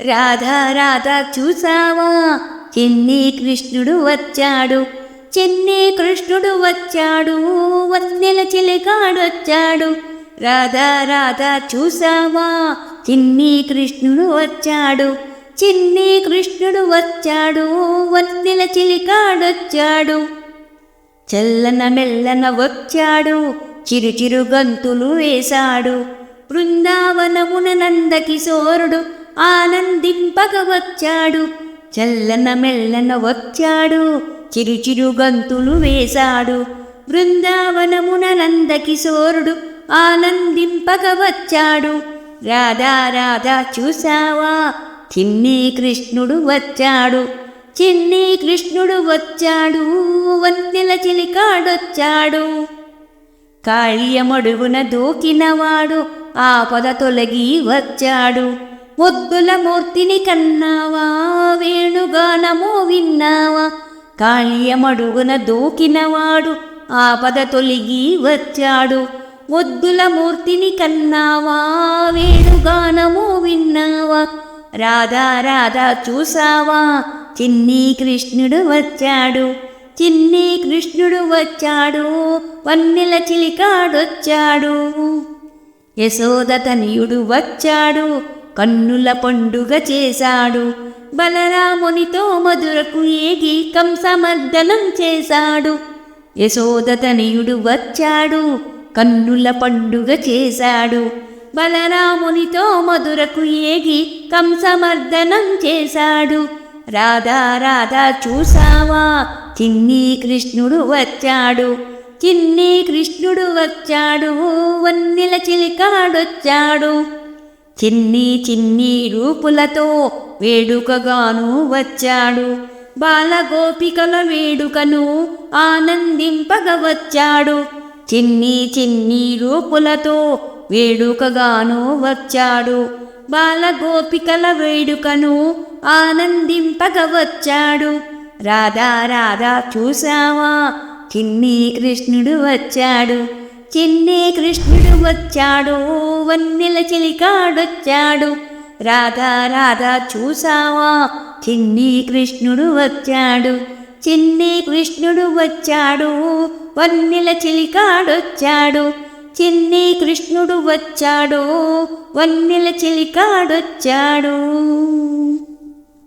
రాధా రాధా చూసావా? చిన్ని కృష్ణుడు వచ్చాడు. చిన్ని కృష్ణుడు వచ్చాడు. వన్నెల చిలికాడొచ్చాడు రాధా రాధా చూసావా? చిన్ని కృష్ణుడు వచ్చాడు. చిన్ని కృష్ణుడు వచ్చాడు. వన్నెల చిలికాడొచ్చాడు చల్లన మెల్లన వచ్చాడు. చిరు చిరు గంతులు వేశాడు. బృందావనమున నందకిశోరుడు ఆనందింపగ వచ్చాడు చల్లన మెల్లన వచ్చాడు చిరు చిరు గంతులు వేశాడు. బృందావనమున నందకిశోరుడు ఆనందింపగ వచ్చాడు రాధా రాధా చూసావా చిన్ని కృష్ణుడు వచ్చాడు. చిన్ని కృష్ణుడు వచ్చాడు వన్నెల చిలికాడొచ్చాడు. కాళ్యమడుగున దూకినవాడు ఆపద తొలగి వచ్చాడు. మూర్తిని కన్నావా? వేణుగానమో విన్నావా? కాళ్యమడుగున దూకినవాడు ఆపద తొలిగి వచ్చాడు. ముద్దుల మూర్తిని కన్నావా వేణుగానమో విన్నావా? రాధా రాధా చూసావా? చిన్ని కృష్ణుడు వచ్చాడు. చిన్ని కృష్ణుడు వచ్చాడు. వన్నెల చిలికాడొచ్చాడు. యశోద తనయుడు వచ్చాడు. కన్నుల పండుగ చేశాడు. బలరామునితో మధురకు ఏగి కంసమర్దనం చేశాడు. యశోద తనయుడు వచ్చాడు. కన్నుల పండుగ చేశాడు. బలరామునితో మధురకు ఏగి కంసమర్దనం చేశాడు. రాధా రాధా చూసావా చిన్ని కృష్ణుడు వచ్చాడు. చిన్ని కృష్ణుడు వచ్చాడు. వన్నెల చిలికాడొచ్చాడు. చిన్ని చిన్ని రూపులతో వేడుకగాను వచ్చాడు. బాలగోపికల వేడుకను ఆనందింపగ వచ్చాడు చిన్ని చిన్ని రూపులతో వేడుకగాను వచ్చాడు. బాలగోపికల వేడుకను ఆనందింపగ వచ్చాడు రాధా రాధా చూసావా చిన్ని కృష్ణుడు వచ్చాడు. చిన్నే కృష్ణుడు వచ్చాడు వన్నెల చిలికాడొచ్చాడు. రాధా రాధా చూసావా? చిన్ని కృష్ణుడు వచ్చాడు. చిన్ని కృష్ణుడు వచ్చాడు వన్నెల చిలికాడొచ్చాడు. చిన్ని కృష్ణుడు వచ్చాడు వన్నెల చిలికాడొచ్చాడు.